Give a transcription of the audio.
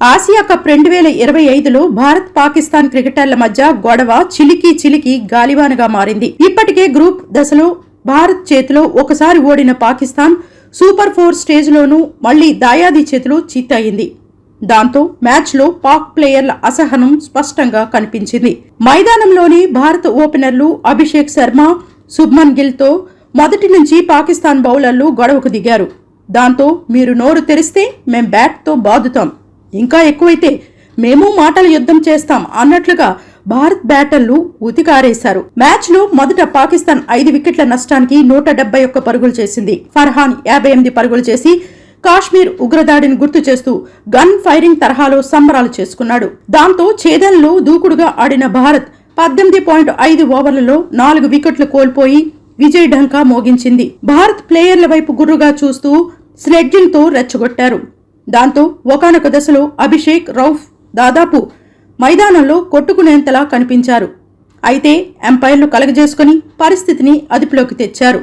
Asia cup రెండు వేల ఇరవై ఐదులో భారత్ పాకిస్తాన్ క్రికెటర్ల మధ్య గొడవ చిలికి చిలికి గాలివానగా మారింది. ఇప్పటికే గ్రూప్ దశలో భారత్ చేతిలో ఒకసారి ఓడిన పాకిస్తాన్ సూపర్ ఫోర్ స్టేజ్లోనూ మళ్ళీ దాయాది చేతిలో చిత్తయింది దాంతో మ్యాచ్లో పాక్ ప్లేయర్ల అసహనం స్పష్టంగా కనిపించింది. మైదానంలోని భారత ఓపెనర్లు అభిషేక్ శర్మ శుభ్మన్ గిల్తో మొదటి నుంచి పాకిస్తాన్ బౌలర్లు గొడవకు దిగారు. దాంతో మీరు నోరు తెరిస్తే మేం బ్యాట్తో బాదుతాం. ఇంకా ఎక్కువైతే మేము మాటల యుద్ధం చేస్తాం అన్నట్లుగా భారత్ బ్యాటర్లు ఉతికారేశారు. మ్యాచ్లో మొదట పాకిస్తాన్ ఐదు వికెట్ల నష్టానికి నూట డెబ్బై ఒక్క పరుగులు చేసింది. ఫర్హాన్ యాభై ఎనిమిది పరుగులు చేసి కాశ్మీర్ ఉగ్రదాడిని గుర్తు చేస్తూ గన్ ఫైరింగ్ తరహాలో సంబరాలు చేసుకున్నాడు. దాంతో ఛేదనలో దూకుడుగా ఆడిన భారత్ పద్దెనిమిది పాయింట్ ఐదు ఓవర్లలో నాలుగు వికెట్లు కోల్పోయి విజయ్ ఢంకా మోగించింది. భారత్ ప్లేయర్ల వైపు గుర్రుగా చూస్తూ స్లెడ్జింగ్తో రెచ్చగొట్టారు. దాంతో ఒకానొక దశలో అభిషేక్ రౌఫ్ దాదాపు మైదానంలో కొట్టుకునేంతలా కనిపించారు. అయితే ఎంపైర్లు కలగజేసుకుని పరిస్థితిని అదుపులోకి తెచ్చారు.